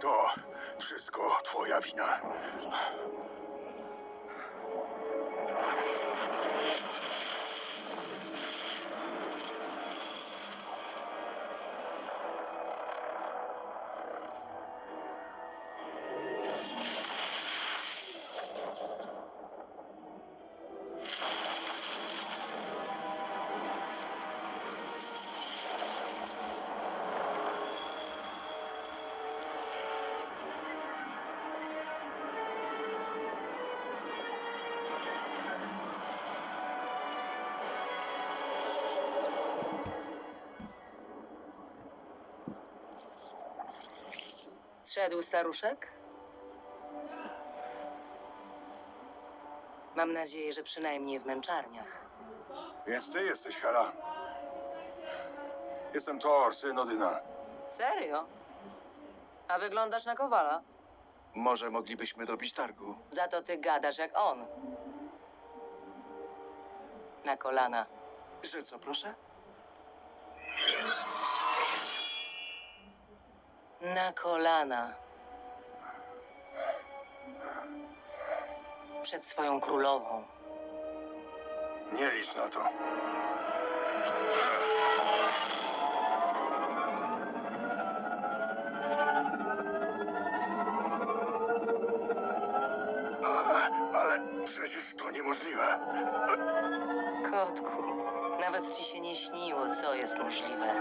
To wszystko twoja wina. Zszedł staruszek? Mam nadzieję, że przynajmniej w męczarniach. Więc ty jesteś Hela. Jestem Thor, syn Odyna. Serio? A wyglądasz na kowala? Może moglibyśmy dobić targu? Za to ty gadasz jak on. Na kolana. Że co, proszę? Na kolana. Przed swoją królową. Nie licz na to. Ale przecież to niemożliwe. Kotku, nawet ci się nie śniło, co jest możliwe.